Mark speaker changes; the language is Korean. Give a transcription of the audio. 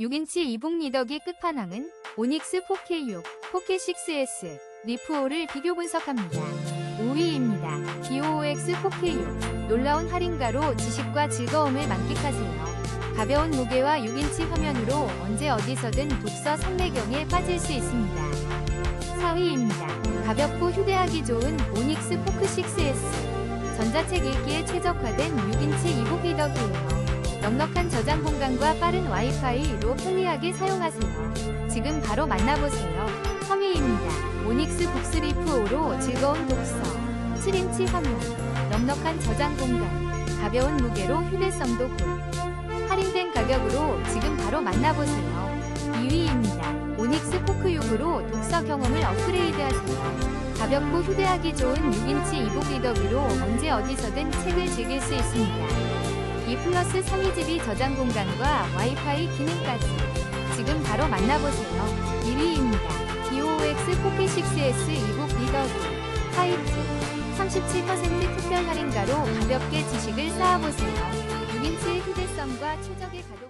Speaker 1: 6인치 이북 리더기 끝판왕은 오닉스 4K6, 4K6S, 리프5를 비교 분석합니다. 5위입니다. BOX 4K6 놀라운 할인가로 지식과 즐거움을 만끽하세요. 가벼운 무게와 6인치 화면으로 언제 어디서든 독서 상매경에 빠질 수 있습니다. 4위입니다. 가볍고 휴대하기 좋은 오닉스 포크 6S 전자책 읽기에 최적화된 6인치 이북 리더기예요. 넉넉한 저장 공간과 빠른 와이파이로 편리하게 사용하세요. 지금 바로 만나보세요. 3위입니다. 오닉스 북스리프 5로 즐거운 독서 7인치 화면 넉넉한 저장 공간 가벼운 무게로 휴대성도 굿 할인된 가격으로 지금 바로 만나보세요. 2위입니다. 오닉스 포크 6으로 독서 경험을 업그레이드하세요. 가볍고 휴대하기 좋은 6인치 이북 리더기로 언제 어디서든 책을 즐길 수 있습니다. 2 플러스 32GB 저장 공간과 와이파이 기능까지 지금 바로 만나보세요. 1위입니다. BOX 4K6S 이북 리더기 화이트 37% 특별 할인가로 가볍게 지식을 쌓아보세요. 6인치의 휴대성과 최적의 가격